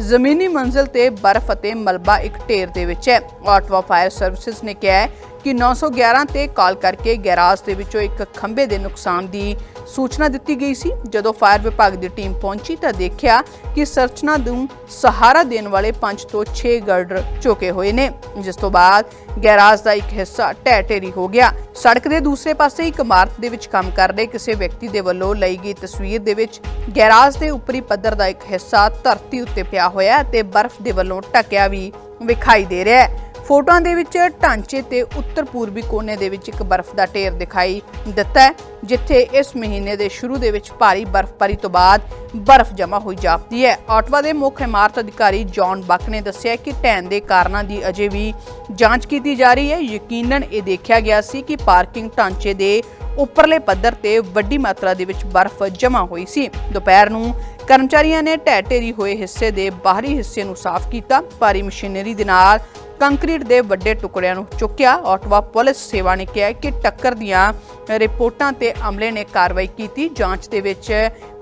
ਜ਼ਮੀਨੀ ਮੰਜ਼ਲ ਤੇ ਬਰਫ਼ ਅਤੇ ਮਲਬਾ ਇੱਕ ਢੇਰ ਦੇ ਵਿੱਚ ਹੈ ਆਟਵਾ ਫਾਇਰ ਸਰਵਿਸਿਜ਼ ਨੇ ਕਿਹਾ ਕਿ 911 ਤੇ ਕਾਲ ਕਰਕੇ ਗੈਰਾਜ ਦੇ ਵਿੱਚੋਂ ਇੱਕ ਖੰਭੇ ਦੇ ਨੁਕਸਾਨ ਦੀ ਸੂਚਨਾ ਦਿੱਤੀ ਗਈ ਸੀ। ਜਦੋਂ ਫਾਇਰ ਵਿਭਾਗ ਦੀ ਟੀਮ ਪਹੁੰਚੀ ਤਾਂ ਦੇਖਿਆ ਕਿ ਸਰਚਨਾ ਨੂੰ ਸਹਾਰਾ ਦੇਣ ਵਾਲੇ 5 ਤੋਂ 6 ਗਰਡਰ ਝੁਕੇ ਹੋਏ ਨੇ, ਜਿਸ ਤੋਂ ਬਾਅਦ ਗੈਰਾਜ ਦਾ ਇੱਕ ਹਿੱਸਾ ਢਹਿ ਢੇਰੀ ਹੋ ਗਿਆ। ਸੜਕ ਦੇ ਦੂਸਰੇ ਪਾਸੇ ਇੱਕ ਇਮਾਰਤ ਦੇ ਵਿੱਚ ਕੰਮ ਕਰ ਰਹੇ ਕਿਸੇ ਵਿਅਕਤੀ ਦੇ ਵੱਲੋਂ ਲਈ ਗਈ ਤਸਵੀਰ ਦੇ ਵਿੱਚ ਗੈਰਾਜ ਦੇ ਉੱਪਰੀ ਪੱਧਰ ਦਾ ਇੱਕ ਹਿੱਸਾ ਧਰਤੀ ਉੱਤੇ ਪਿਆ ਹੋਇਆ ਤੇ ਬਰਫ਼ ਦੇ ਵੱਲੋਂ ਢਕਿਆ ਵੀ ਵਿਖਾਈ ਦੇ ਰਿਹਾ ਹੈ। ਫੋਟੋਆਂ ਦੇ ਵਿੱਚ ਢਾਂਚੇ ਤੇ ਉੱਤਰ ਪੂਰਬੀ ਕੋਨੇ ਦੇ ਵਿੱਚ ਇੱਕ ਬਰਫ਼ ਦਾ ਢੇਰ ਦਿਖਾਈ ਦਿੱਤਾ ਹੈ, ਜਿੱਥੇ ਇਸ ਮਹੀਨੇ ਦੇ ਸ਼ੁਰੂ ਦੇ ਵਿੱਚ ਭਾਰੀ ਬਰਫ਼ਬਾਰੀ ਤੋਂ ਬਾਅਦ ਬਰਫ਼ ਜਮ੍ਹਾਂ ਹੋਈ ਜਾਪਦੀ ਹੈ। ਆਟਵਾ ਦੇ ਮੁੱਖ ਇਮਾਰਤ ਅਧਿਕਾਰੀ ਜੌਨ ਬੱਕ ਨੇ ਦੱਸਿਆ ਕਿ ਢਹਿਣ ਦੇ ਕਾਰਨਾਂ ਦੀ ਅਜੇ ਵੀ ਜਾਂਚ ਕੀਤੀ ਜਾ ਰਹੀ ਹੈ। ਯਕੀਨਨ ਇਹ ਦੇਖਿਆ ਗਿਆ ਸੀ ਕਿ ਪਾਰਕਿੰਗ ਢਾਂਚੇ ਦੇ ਉੱਪਰਲੇ ਪੱਧਰ ਤੇ ਵੱਡੀ ਮਾਤਰਾ ਦੇ ਵਿੱਚ ਬਰਫ਼ ਜਮ੍ਹਾਂ ਹੋਈ ਸੀ। ਦੁਪਹਿਰ ਨੂੰ ਕਰਮਚਾਰੀਆਂ ਨੇ ਢਹਿ ਢੇਰੀ ਹੋਏ ਹਿੱਸੇ ਦੇ ਬਾਹਰੀ ਹਿੱਸੇ ਨੂੰ ਸਾਫ਼ ਕੀਤਾ। ਭਾਰੀ ਮਸ਼ੀਨਰੀ ਦੇ ਨਾਲ ਕੰਕਰੀਟ ਦੇ ਵੱਡੇ ਟੁਕੜਿਆਂ ਨੂੰ ਚੁੱਕਿਆ। ਆਟਵਾ ਪੁਲਿਸ ਸੇਵਾ ਨੇ ਕਿਹਾ ਕਿ ਟੱਕਰ ਦੀਆਂ ਰਿਪੋਰਟਾਂ ਤੇ ਅਮਲੇ ਨੇ ਕਾਰਵਾਈ ਕੀਤੀ। ਜਾਂਚ ਦੇ ਵਿੱਚ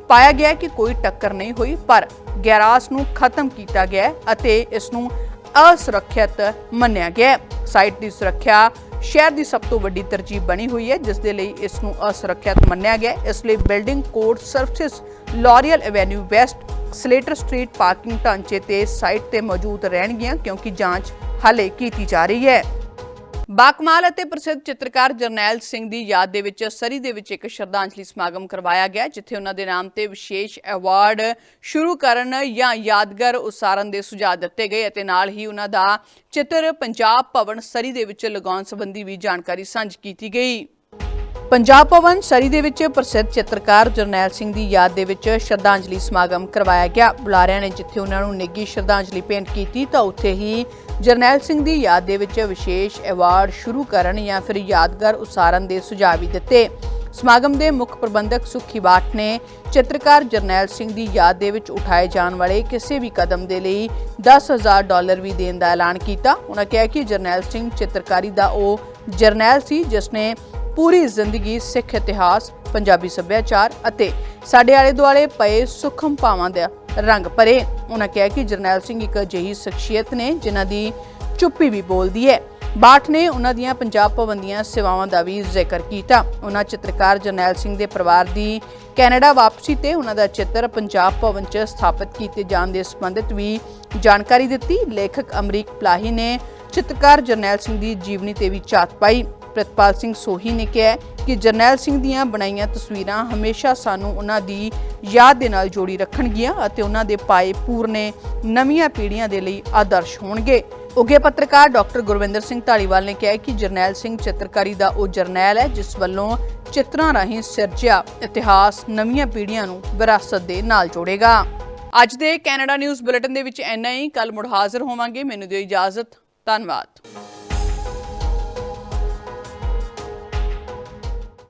ਪਾਇਆ ਗਿਆ ਕਿ ਕੋਈ ਟੱਕਰ ਨਹੀਂ ਹੋਈ, ਪਰ ਗੈਰਾਜ ਨੂੰ ਖਤਮ ਕੀਤਾ ਗਿਆ ਅਤੇ ਇਸ ਨੂੰ ਅਸੁਰੱਖਿਅਤ ਮੰਨਿਆ ਗਿਆ। ਸਾਈਟ ਦੀ ਸੁਰੱਖਿਆ ਸ਼ਹਿਰ ਦੀ ਸਭ ਤੋਂ ਵੱਡੀ ਤਰਜੀਹ ਬਣੀ ਹੋਈ ਹੈ, ਜਿਸ ਦੇ ਲਈ ਇਸ ਨੂੰ ਅਸੁਰੱਖਿਅਤ ਮੰਨਿਆ ਗਿਆ। ਇਸ ਲਈ building code services Laurier Avenue West Slater Street parking ਢਾਂਚੇ ਤੇ ਸਾਈਟ ਤੇ ਮੌਜੂਦ ਰਹਿਣਗੀਆਂ, ਕਿਉਂਕਿ ਜਾਂਚ ਹਾਲੇ ਕੀਤੀ ਜਾ ਰਹੀ ਹੈ। ਬਾਕਮਾਲ ਅਤੇ ਪ੍ਰਸਿੱਧ ਚਿੱਤਰਕਾਰ ਜਰਨੈਲ ਸਿੰਘ ਦੀ ਯਾਦ ਦੇ ਵਿੱਚ ਸਰੀ ਦੇ ਵਿੱਚ ਇੱਕ ਸ਼ਰਧਾਂਜਲੀ ਸਮਾਗਮ ਕਰਵਾਇਆ ਗਿਆ, ਜਿੱਥੇ ਉਹਨਾਂ ਦੇ ਨਾਮ ਤੇ ਵਿਸ਼ੇਸ਼ ਅਵਾਰਡ ਸ਼ੁਰੂ ਕਰਨ ਜਾਂ ਯਾਦਗਾਰ ਉਸਾਰਨ ਦੇ ਸੁਝਾਅ ਦਿੱਤੇ ਗਏ ਅਤੇ ਨਾਲ ਹੀ ਉਹਨਾਂ ਦਾ ਚਿੱਤਰ ਪੰਜਾਬ ਭਵਨ ਸਰੀ ਦੇ ਵਿੱਚ ਲਗਾਉਣ ਸੰਬੰਧੀ ਵੀ ਜਾਣਕਾਰੀ ਸਾਂਝੀ ਕੀਤੀ ਗਈ। ਪੰਜਾਬ ਭਵਨ ਸਰੀ ਦੇ ਵਿੱਚ ਪ੍ਰਸਿੱਧ ਚਿੱਤਰਕਾਰ ਜਰਨੈਲ ਸਿੰਘ ਦੀ ਯਾਦ ਦੇ ਵਿੱਚ ਸ਼ਰਧਾਂਜਲੀ ਸਮਾਗਮ ਕਰਵਾਇਆ ਗਿਆ। ਬੁਲਾਰਿਆਂ ਨੇ ਜਿੱਥੇ ਉਹਨਾਂ ਨੂੰ ਨਿੱਘੀ ਸ਼ਰਧਾਂਜਲੀ ਭੇਂਟ ਕੀਤੀ, ਤਾਂ ਉੱਥੇ ਹੀ ਜਰਨੈਲ ਸਿੰਘ ਦੀ ਯਾਦ ਦੇ ਵਿੱਚ ਵਿਸ਼ੇਸ਼ ਅਵਾਰਡ ਸ਼ੁਰੂ ਕਰਨ ਜਾਂ ਫਿਰ ਯਾਦਗਾਰ ਉਸਾਰਨ ਦੇ ਸੁਝਾਅ ਵੀ ਦਿੱਤੇ। ਸਮਾਗਮ ਦੇ ਮੁੱਖ ਪ੍ਰਬੰਧਕ ਸੁਖੀ ਬਾਠ ਨੇ ਚਿੱਤਰਕਾਰ ਜਰਨੈਲ ਸਿੰਘ ਦੀ ਯਾਦ ਦੇ ਵਿੱਚ ਉਠਾਏ ਜਾਣ ਵਾਲੇ ਕਿਸੇ ਵੀ ਕਦਮ ਦੇ ਲਈ 10000 ਡਾਲਰ ਵੀ ਦੇਣ ਦਾ ਐਲਾਨ ਕੀਤਾ। ਉਹਨਾਂ ਕਿਹਾ ਕਿ ਜਰਨੈਲ ਸਿੰਘ ਚਿੱਤਰਕਾਰੀ ਦਾ ਉਹ ਜਰਨੈਲ ਸੀ, ਜਿਸ ਨੇ ਪੂਰੀ ਜ਼ਿੰਦਗੀ, ਸਿੱਖ ਇਤਿਹਾਸ, ਪੰਜਾਬੀ ਸੱਭਿਆਚਾਰ ਅਤੇ ਸਾਡੇ ਆਲੇ ਦੁਆਲੇ ਪਏ ਸੁਖਮ ਭਾਵਾਂ ਦਾ ਰੰਗ ਭਰੇ। ਉਹਨਾਂ ਕਿਹਾ ਕਿ ਜਰਨੈਲ ਸਿੰਘ ਇੱਕ ਅਜਿਹੀ ਸ਼ਖਸੀਅਤ ਨੇ ਜਿਨ੍ਹਾਂ ਦੀ ਚੁੱਪੀ ਵੀ ਬੋਲਦੀ ਹੈ। ਬਾਠ ਨੇ ਉਹਨਾਂ ਦੀਆਂ ਪੰਜਾਬ ਭਵਨ ਦੀਆਂ ਸੇਵਾਵਾਂ ਦਾ ਵੀ ਜ਼ਿਕਰ ਕੀਤਾ। ਉਹਨਾਂ ਚਿੱਤਰਕਾਰ ਜਰਨੈਲ ਸਿੰਘ ਦੇ ਪਰਿਵਾਰ ਦੀ ਕੈਨੇਡਾ ਵਾਪਸੀ ਤੇ ਉਹਨਾਂ ਦਾ ਚਿੱਤਰ ਪੰਜਾਬ ਭਵਨ 'ਚ ਸਥਾਪਿਤ ਕੀਤੇ ਜਾਣ ਦੇ ਸੰਬੰਧਿਤ ਵੀ ਜਾਣਕਾਰੀ ਦਿੱਤੀ। ਲੇਖਕ ਅਮਰੀਕ ਪਲਾਹੀ ਨੇ ਚਿੱਤਰਕਾਰ ਜਰਨੈਲ ਸਿੰਘ ਦੀ ਜੀਵਨੀ ਤੇ ਵੀ ਚਾਤ ਪਾਈ। ਪ੍ਰਿਤਪਾਲ ਸਿੰਘ ਸੋਹੀ ਨੇ ਕਿਹਾ ਕਿ ਜਰਨੈਲ ਸਿੰਘ ਦੀਆਂ ਬਣਾਈਆਂ ਤਸਵੀਰਾਂ ਹਮੇਸ਼ਾ ਸਾਨੂੰ ਉਹਨਾਂ ਦੀ ਯਾਦ ਦੇ ਨਾਲ ਜੋੜੀ ਰੱਖਣਗੀਆਂ ਅਤੇ ਉਹਨਾਂ ਦੇ ਪਾਏ ਪੂਰਨੇ ਨਵੀਆਂ ਪੀੜ੍ਹੀਆਂ ਦੇ ਲਈ ਆਦਰਸ਼ ਹੋਣਗੇ। ਉੱਘੇ ਪੱਤਰਕਾਰ ਡਾਕਟਰ ਗੁਰਵਿੰਦਰ ਸਿੰਘ ਢਾਲੀਵਾਲ ਨੇ ਕਿਹਾ ਕਿ ਜਰਨੈਲ ਸਿੰਘ ਚਿੱਤਰਕਾਰੀ ਦਾ ਉਹ ਜਰਨੈਲ ਹੈ, ਜਿਸ ਵੱਲੋਂ ਚਿੱਤਰਾਂ ਰਾਹੀਂ ਸਿਰਜਿਆ ਇਤਿਹਾਸ ਨਵੀਆਂ ਪੀੜ੍ਹੀਆਂ ਨੂੰ ਵਿਰਾਸਤ ਦੇ ਨਾਲ ਜੋੜੇਗਾ। ਅੱਜ ਦੇ ਕੈਨੇਡਾ ਨਿਊਜ਼ ਬੁਲੇਟਿਨ ਦੇ ਵਿੱਚ ਇੰਨਾ ਹੀ। ਕੱਲ ਮੁੜ ਹਾਜ਼ਰ ਹੋਵਾਂਗੇ। ਮੈਨੂੰ ਦਿਓ ਇਜਾਜ਼ਤ। ਧੰਨਵਾਦ।